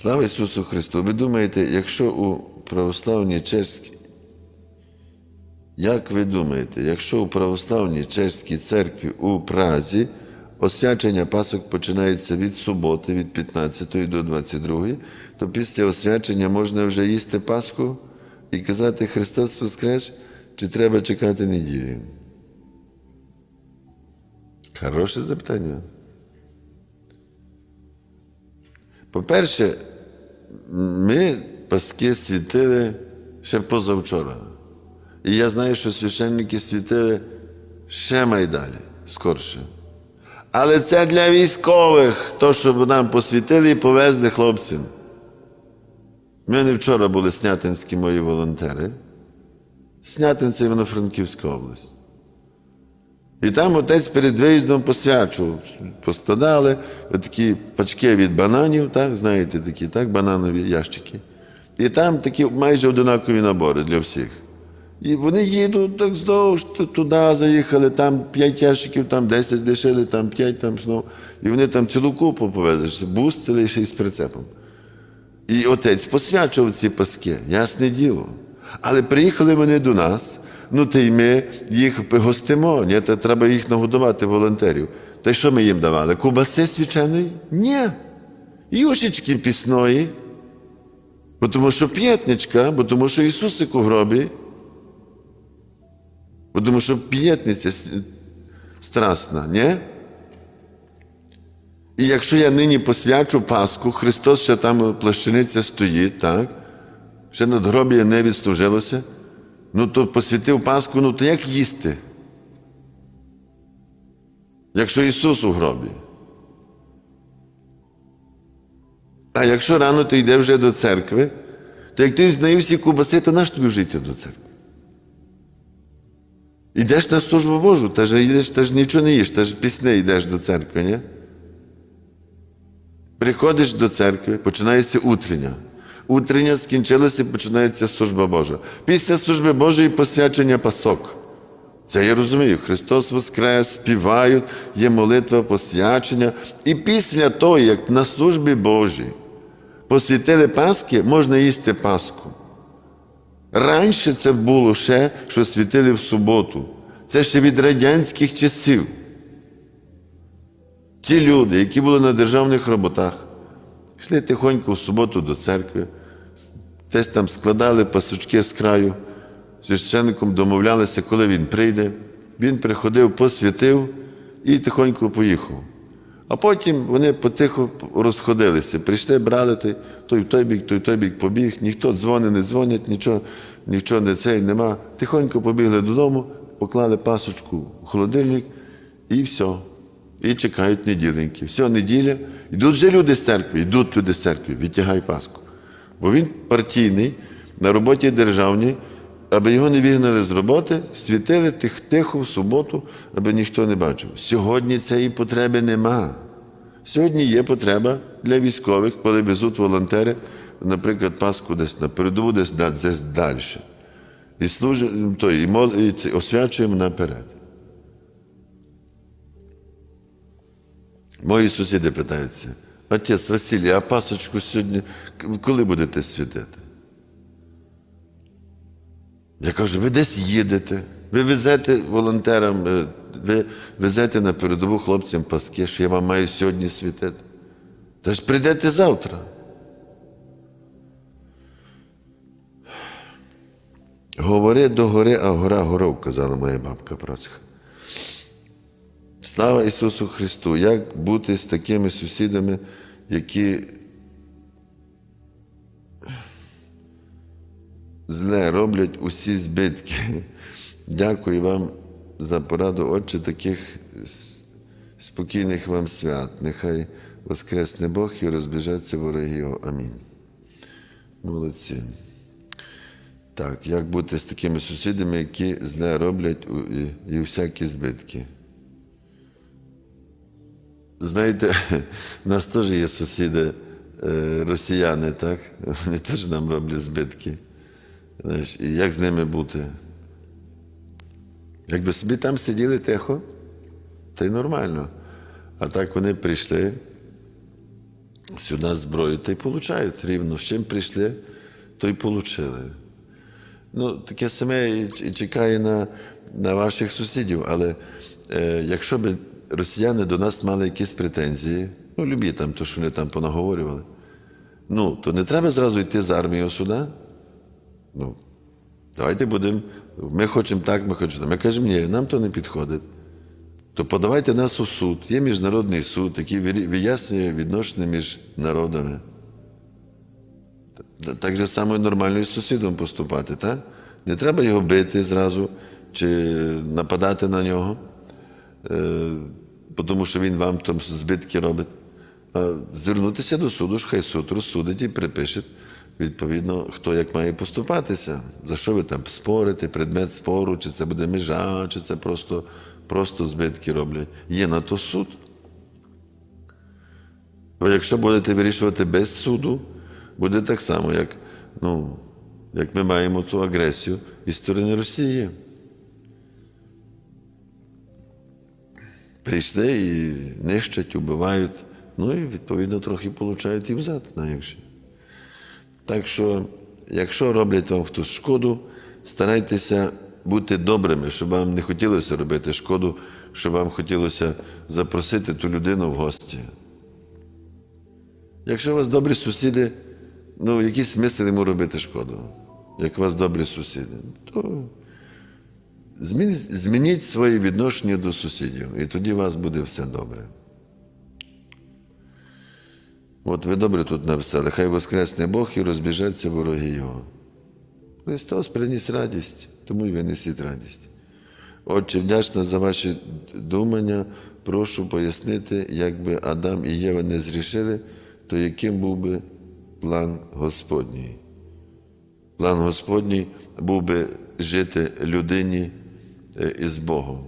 Слава Ісусу Христу! Ви думаєте, якщо у православній чеській, як ви думаєте, якщо у православній чеській церкві у Празі освячення Пасок починається від суботи, від 15 до 22, то після освячення можна вже їсти Пасху і казати Христос Воскрес, чи треба чекати неділі? Хороше запитання. По-перше, ми паски світили ще позавчора. І я знаю, що священники світили ще майдалі, скорше. Але це для військових, то, щоб нам посвітили і повезли хлопцям. У мене вчора були снятинські мої волонтери. Снятин це Івано-Франківська область. І там отець перед виїздом посвячував, поскладали такі пачки від бананів, так, знаєте, такі, так, бананові ящики. І там такі майже одинакові набори для всіх. І вони їдуть так здовж, ту- туди заїхали, там 5 ящиків, там 10 лишили, там 5, там знов. І вони там цілу купу повезли, бус цілий ще й з прицепом. І отець посвячував ці паски, ясне діло. Але приїхали вони до нас, ну та й ми їх гостимо, ні, та треба їх нагодувати волонтерів. Та й що ми їм давали? Кубаси свяченої? Ні. Юшечки пісної. Бо тому що п'ятничка, бо тому що Ісусик у гробі. Бо тому що п'ятниця страсна, ні? І якщо я нині посвячу Пасху, Христос ще там плащаниця стоїть, так? Ще надгроб'я не відслужилося, ну то посвятив Пасху, ну то як їсти? Якщо Ісус у гробі. А якщо рано ти йдеш вже до церкви, то як ти наївся кубаси, то наш тобі вже йти до церкви? Йдеш на службу Божу, та ж йдеш, та ж нічого не їш, та ж пісне йдеш до церкви, ні? Приходиш до церкви, починається утрення. Утрення скінчилося, починається служба Божа. Після служби Божої посвячення пасок. Це я розумію. Христос Воскрес, співають, є молитва посвячення. І після того, як на службі Божій посвятили Пасхи, можна їсти Пасху. Раніше це було ще, що світили в суботу. Це ще від радянських часів. Ті люди, які були на державних роботах, йшли тихонько в суботу до церкви, десь там складали пасочки з краю, священником домовлялися, коли він прийде. Він приходив, посвятив і тихонько поїхав. А потім вони потихо розходилися. Прийшли, брали той, в той бік, той в той бік побіг, ніхто дзвони не дзвонять, нічого, нічого не цей нема. Тихонько побігли додому, поклали пасочку в холодильник і все. І чекають неділеньки. Все, неділя. Йдуть вже люди з церкви, йдуть люди з церкви, відтягай Пасху. Бо він партійний, на роботі державній, аби його не вигнали з роботи, світили тих, тихо в суботу, аби ніхто не бачив. Сьогодні цієї потреби нема. Сьогодні є потреба для військових, коли везуть волонтери, наприклад, Пасху десь на передову, десь, десь далі. І служимо, то, і, мол, і освячуємо наперед. Мої сусіди питаються, отець Василій, а пасочку сьогодні коли будете святити? Я кажу, ви десь їдете, ви везете волонтерам, е, ви везете на передову хлопцям паски, що я вам маю сьогодні світити. Та ж прийдете завтра. Говори до гори, а гора горов, казала моя бабка Процька. Слава Ісусу Христу! Як бути з такими сусідами, які зле роблять усі збитки? Дякую вам за пораду, Отче, таких спокійних вам свят. Нехай воскресне Бог і розбіжаться вороги Його. Амінь. Молодці. Так, як бути з такими сусідами, які зле роблять і, всякі збитки? Знаєте, у нас теж є сусіди е, росіяни, так? Вони теж нам роблять збитки. Знаєш, і як з ними бути? Якби собі там сиділи тихо, то й нормально. А так вони прийшли, сюди зброю, та й получають рівно. З чим прийшли, то й получили. Ну, таке саме і чекає на, на ваших сусідів. Але е, якщо б росіяни до нас мали якісь претензії, ну, любі там, то, що вони там понаговорювали, ну, то не треба зразу йти з армією сюди. Ну, давайте будемо. Ми хочемо так, ми хочемо так. Ми кажемо, ні, нам то не підходить. То подавайте нас у суд. Є міжнародний суд, який вияснює відношення між народами. Так же само нормально і з сусідом поступати, так? Не треба його бити зразу чи нападати на нього, тому що він вам там збитки робить. А звернутися до суду, ж хай суд розсудить і припише, відповідно, хто як має поступатися. За що ви там спорите, предмет спору, чи це буде межа, чи це просто, просто збитки роблять. Є на то суд. Бо якщо будете вирішувати без суду, буде так само, як, ну, як ми маємо ту агресію із сторони Росії. Прийшли і нищать, убивають, ну і відповідно трохи получають і взад, на. Так що, якщо роблять вам хтось шкоду, старайтеся бути добрими, щоб вам не хотілося робити шкоду, щоб вам хотілося запросити ту людину в гості. Якщо у вас добрі сусіди, ну який смисл йому робити шкоду? Як у вас добрі сусіди, то змініть, своє відношення до сусідів, і тоді у вас буде все добре. От ви добре тут написали, хай воскресне Бог і розбіжаться вороги Його. Христос приніс радість, тому й ви несіть радість. Отче, вдячна за ваші думання. Прошу пояснити, якби Адам і Єва не зрішили, то яким був би план Господній? План Господній був би жити людині із Богом.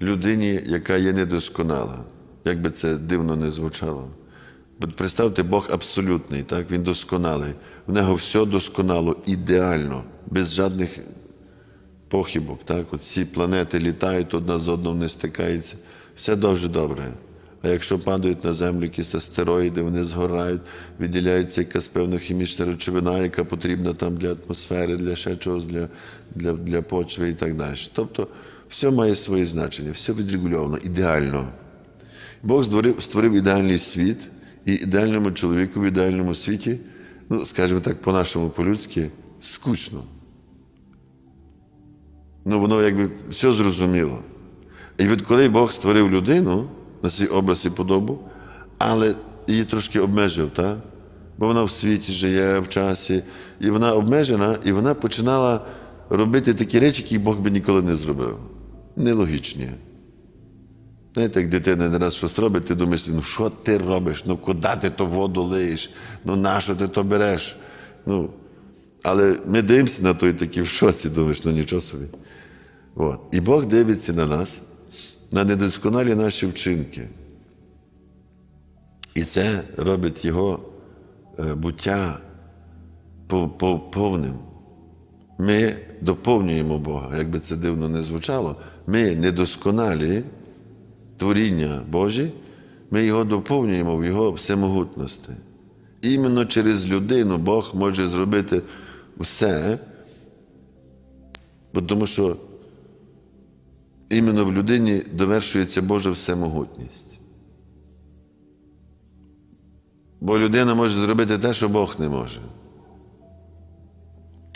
Людині, яка є недосконала, як би це дивно не звучало. Представте, Бог абсолютний, так? Він досконалий. В нього все досконало, ідеально, без жодних похибок. Так? От ці планети літають, одна з одною не стикаються. Все дуже добре. А якщо падають на землю якісь астероїди, вони згорають, виділяється якась певна хімічна речовина, яка потрібна там для атмосфери, для ще чогось, для, для, для почви і так далі. Тобто, все має своє значення, все відрегульовано, ідеально. Бог створив, створив ідеальний світ, і ідеальному чоловіку в ідеальному світі, ну, скажімо так, по-нашому, по-людськи, скучно. Ну, воно якби все зрозуміло. І від коли Бог створив людину на свій образ і подобу, але її трошки обмежив, так? бо вона в світі живе, в часі, і вона обмежена, і вона починала робити такі речі, які Бог би ніколи не зробив. Нелогічні. Знаєте, як дитина не раз щось робить, ти думаєш, ну що ти робиш? Ну куди ти то воду лиєш? Ну нащо ти то береш? Ну, але ми дивимося на той такі в шоці, думаєш, ну нічого собі. От. І Бог дивиться на нас, на недосконалі наші вчинки. І це робить Його е, буття по- по- повним. Ми доповнюємо Бога, як би це дивно не звучало. Ми недосконалі творіння Божі, ми його доповнюємо в Його всемогутності. Іменно через людину Бог може зробити все, тому що іменно в людині довершується Божа всемогутність. Бо людина може зробити те, що Бог не може.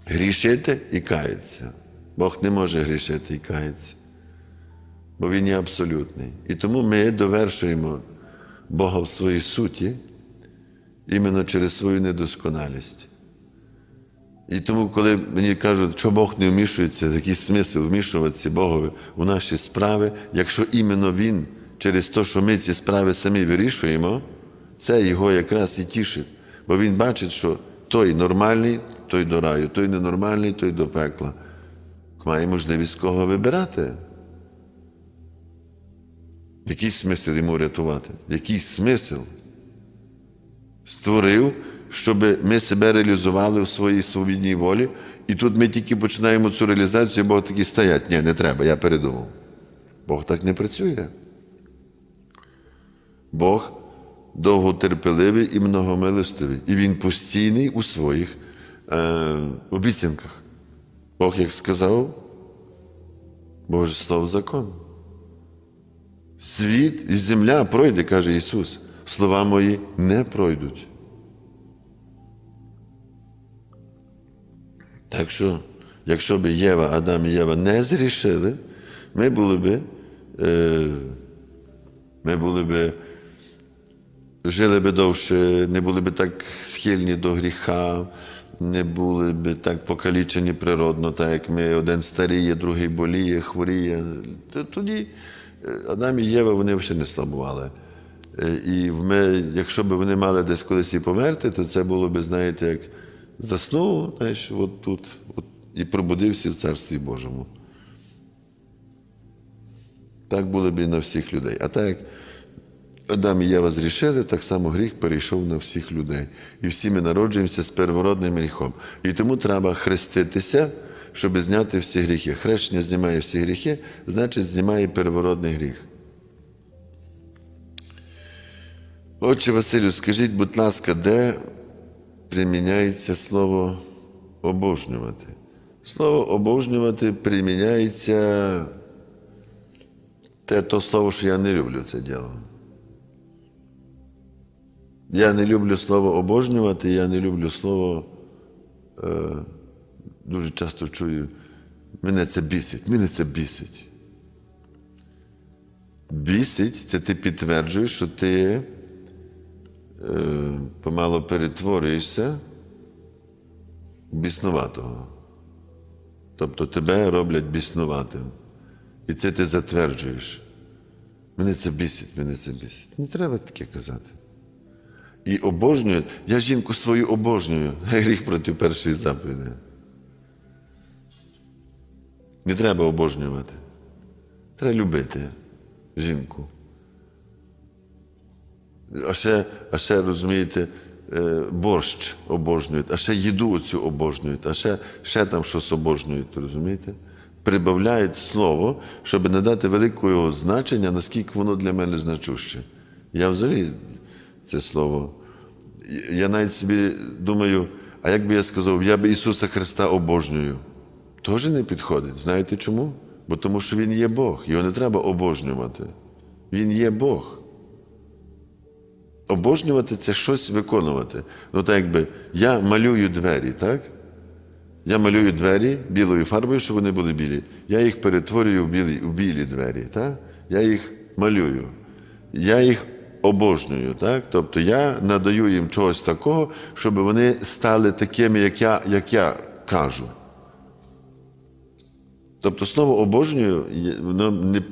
Грішити і каятися. Бог не може грішити і каятися бо Він є абсолютний. І тому ми довершуємо Бога в своїй суті іменно через свою недосконалість. І тому, коли мені кажуть, що Бог не вмішується, який смисл вмішуватися Богові у наші справи, якщо іменно Він через те, що ми ці справи самі вирішуємо, це його якраз і тішить. Бо він бачить, що той нормальний, той до раю, той ненормальний, той до пекла. Має можливість кого вибирати. Який смисл йому рятувати? Який смисл? Створив, щоб ми себе реалізували в своїй свобідній волі, і тут ми тільки починаємо цю реалізацію, Бог такий стоять. Ні, не треба, я передумав. Бог так не працює. Бог довготерпеливий і многомилостивий. І Він постійний у своїх е, обіцянках. Бог, як сказав, Боже слово закон. Світ і земля пройде, каже Ісус. Слова мої не пройдуть. Так що, якщо б Єва, Адам і Єва не зрішили, ми були б, е, ми були б, жили б довше, не були б так схильні до гріха, не були б так покалічені природно, так як ми один старіє, другий боліє, хворіє. Тоді е, Адам і Єва вони взагалі не слабували. Е, І ми, якщо б вони мали десь колись і померти, то це було б, знаєте, як заснув, знаєш, от тут, от, і пробудився в Царстві Божому. Так було б і на всіх людей. А так як Адам і Єва зрішили, так само гріх перейшов на всіх людей. І всі ми народжуємося з первородним гріхом. І тому треба хреститися, щоб зняти всі гріхи. Хрещення знімає всі гріхи, значить, знімає первородний гріх. Отче Василю, скажіть, будь ласка, де приміняється слово обожнювати? Слово обожнювати приміняється те то слово, що я не люблю це діло. Я не люблю слово обожнювати, я не люблю слово, е, дуже часто чую, мене це бісить, мене це бісить. Бісить це ти підтверджуєш, що ти помало перетворюєшся біснуватого. Тобто тебе роблять біснуватим. І це ти затверджуєш. Мене це бісить, мене це бісить. Не треба таке казати. І обожнюю, я жінку свою обожнюю, гріх проти першої заповіді. Не треба обожнювати. Треба любити жінку. А ще, а ще розумієте, е, борщ обожнюють, а ще їду оцю обожнюють, а ще, ще там щось обожнюють, розумієте? Прибавляють слово, щоб надати великого значення, наскільки воно для мене значуще. Я взагалі це слово. Я навіть собі думаю, а як би я сказав, я би Ісуса Христа обожнюю. Теж не підходить. Знаєте чому? Бо тому що Він є Бог, його не треба обожнювати. Він є Бог. Обожнювати це щось виконувати. Ну, так якби я малюю двері, так? Я малюю двері білою фарбою, щоб вони були білі. Я їх перетворюю в білі, в білі двері. Так? Я їх малюю. Я їх обожнюю. Так? Тобто я надаю їм чогось такого, щоб вони стали такими, як я, як я кажу. Тобто слово обожнюю, воно не-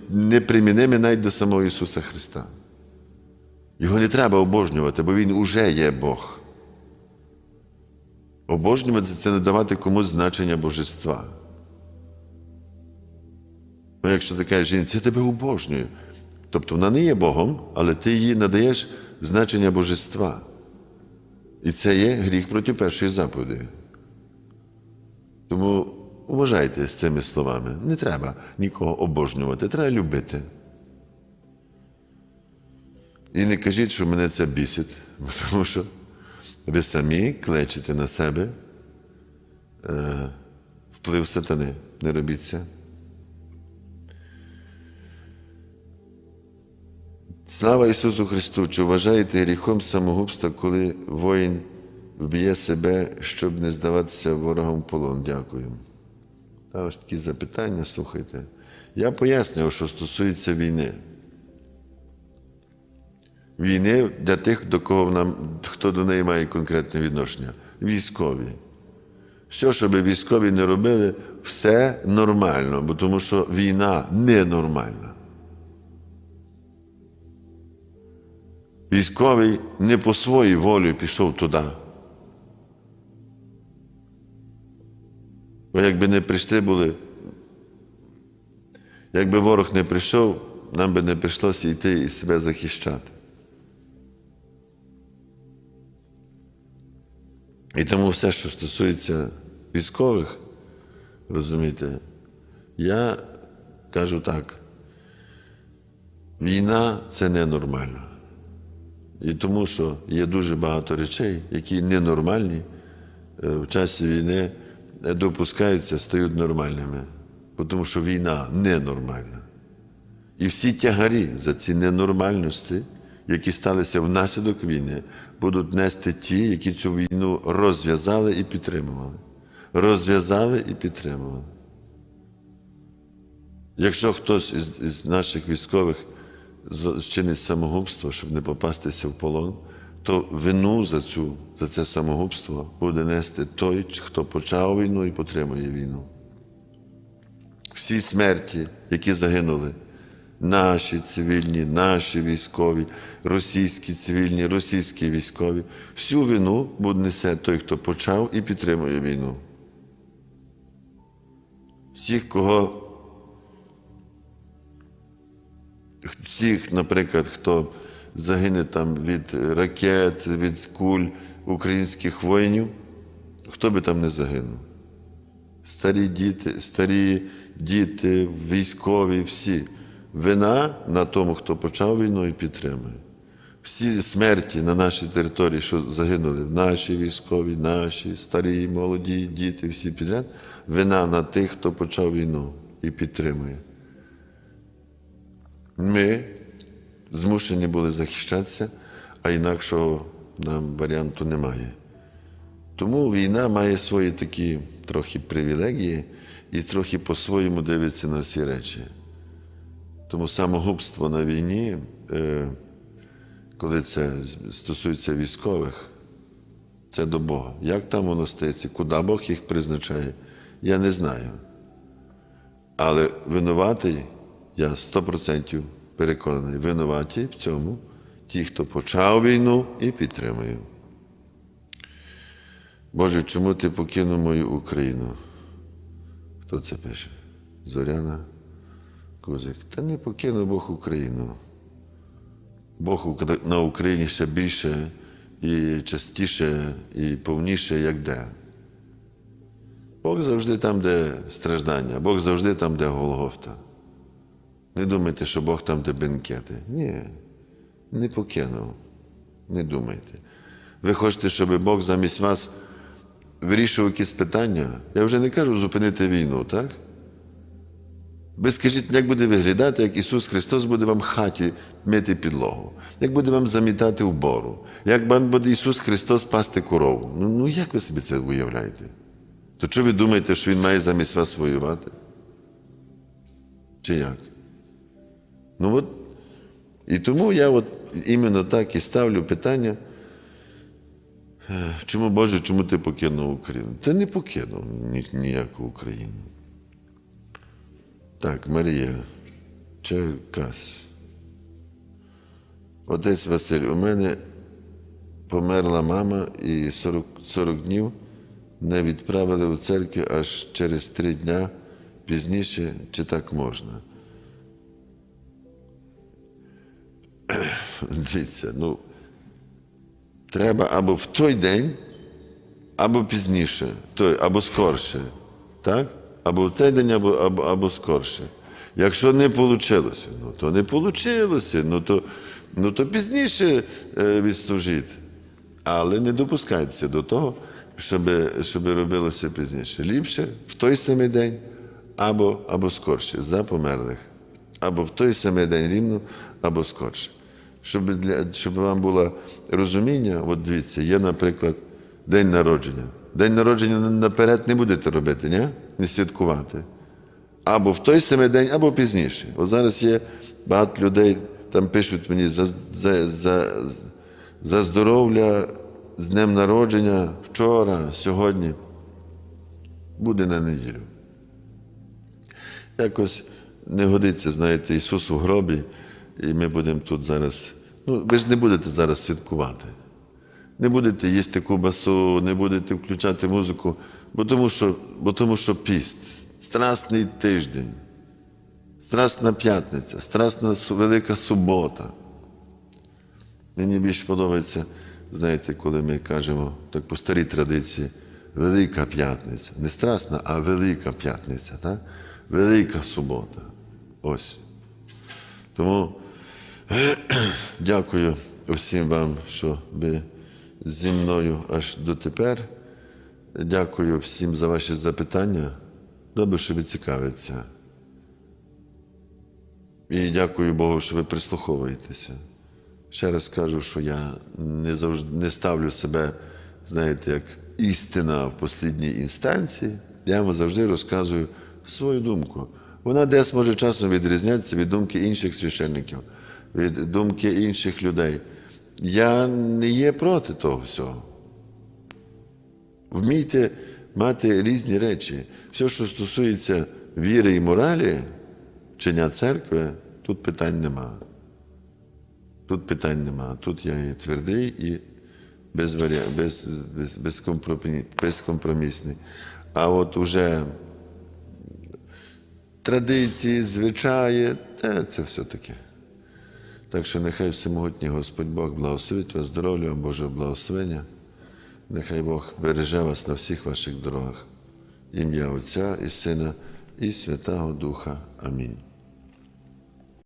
навіть до самого Ісуса Христа. Його не треба обожнювати, бо Він уже є Бог. Обожнювати це не давати комусь значення божества. Ну, якщо ти кажеш жінці, я тебе обожнюю. Тобто вона не є Богом, але ти їй надаєш значення божества. І це є гріх проти першої заповіді. Тому вважайте з цими словами. Не треба нікого обожнювати, треба любити. І не кажіть, що мене це бісить, тому що ви самі клечете на себе е, вплив сатани. Не робіть це. Слава Ісусу Христу! Чи вважаєте гріхом самогубства, коли воїн вб'є себе, щоб не здаватися ворогам в полон? Дякую. Та ось такі запитання, слухайте. Я пояснював, що стосується війни. Війни для тих, до кого нам, хто до неї має конкретне відношення. Військові. Все, що би військові не робили, все нормально, бо тому що війна ненормальна. Військовий не по своїй волі пішов туди. Бо якби не прийшли були, якби ворог не прийшов, нам би не прийшлося йти і себе захищати. І тому все, що стосується військових, розумієте, я кажу так: війна це ненормально. І тому, що є дуже багато речей, які ненормальні е, в часі війни допускаються, стають нормальними. Тому що війна ненормальна. І всі тягарі за ці ненормальності, які сталися внаслідок війни, будуть нести ті, які цю війну розв'язали і підтримували. Розв'язали і підтримували. Якщо хтось із, із наших військових зчинить самогубство, щоб не попастися в полон, то вину за, цю, за це самогубство буде нести той, хто почав війну і підтримує війну. Всі смерті, які загинули, наші цивільні, наші військові, російські цивільні, російські військові, всю вину несе той, хто почав і підтримує війну. Всіх, кого всіх, наприклад, хто загине там від ракет, від куль українських воїнів, хто би там не загинув. Старі діти, старі діти, військові, всі. Вина на тому, хто почав війну і підтримує. Всі смерті на нашій території, що загинули, наші військові, наші, старі, молоді, діти, всі підряд, вина на тих, хто почав війну і підтримує. Ми змушені були захищатися, а інакшого нам варіанту немає. Тому війна має свої такі трохи привілегії і трохи по-своєму дивиться на всі речі. Тому самогубство на війні, е, коли це стосується військових, це до Бога. Як там воно стається, куди Бог їх призначає, я не знаю. Але винуватий, я 100% переконаний, винуваті в цьому ті, хто почав війну і підтримує. Боже, чому ти покинув мою Україну? Хто це пише? Зоряна Кузик. Та не покинув Бог Україну. Бог на Україні ще більше і частіше, і повніше, як де. Бог завжди там, де страждання, Бог завжди там, де Голгофта. Не думайте, що Бог там, де бенкети. Ні, не покинув. Не думайте. Ви хочете, щоб Бог замість вас вирішував якісь питання? Я вже не кажу зупинити війну, так? Ви скажіть, як буде виглядати, як Ісус Христос буде вам в хаті мити підлогу, як буде вам замітати убору, як вам буде Ісус Христос пасти корову. Ну, ну як ви собі це уявляєте? То що ви думаєте, що Він має замість вас воювати? Чи як? Ну от, і тому я от іменно так і ставлю питання. е, Чому Боже, чому ти покинув Україну? Ти не покинув ні- ніяку Україну. Так, Марія, Черкас. Отець Василь, у мене померла мама і 40, 40 днів не відправили у церкву аж через три дня пізніше, чи так можна. Дивіться, ну, треба або в той день, або пізніше, той, або скорше. Так? Або в цей день, або, або, або скорше. Якщо не вийшло, ну то не вийшло, ну то, ну то пізніше е, відслужити. Але не допускайтеся до того, щоб, щоб робилося пізніше. Ліпше в той самий день, або, або скорше, за померлих. Або в той самий день рівно, або скорше. Щоб, для, щоб вам було розуміння, от дивіться, є, наприклад, день народження. День народження наперед не будете робити, ні? Не святкувати. Або в той самий день, або пізніше. От зараз є багато людей, там пишуть мені за, за, за, за здоров'я з днем народження вчора, сьогодні. Буде на неділю. Якось не годиться, знаєте, Ісус у гробі, і ми будемо тут зараз. Ну, ви ж не будете зараз святкувати. Не будете їсти кубасу, не будете включати музику, бо тому що, бо тому що піст, страсний тиждень, страсна п'ятниця, страсна велика субота. Мені більше подобається, знаєте, коли ми кажемо так по старій традиції, Велика п'ятниця. Не страсна, а велика п'ятниця, так? Велика субота. Ось. Тому дякую усім вам, що ви зі мною аж дотепер. Дякую всім за ваші запитання. Добре, що ви цікавиться. І дякую Богу, що ви прислуховуєтеся. Ще раз кажу, що я не завжди не ставлю себе, знаєте, як істина в послідній інстанції. Я вам завжди розказую свою думку. Вона десь може часом відрізнятися від думки інших священників, від думки інших людей. Я не є проти того всього. Вмійте мати різні речі. Все, що стосується віри і моралі, вчення церкви, тут питань нема. Тут питань нема. Тут я і твердий і без, без, без, безкомпромі... безкомпромісний. А от уже традиції, звичаї, це все таке. Так що нехай всемогутній Господь Бог благословить вас, здоров'я, Божого благословення. Нехай Бог береже вас на всіх ваших дорогах. Ім'я Отця і Сина, і Святого Духа. Амінь.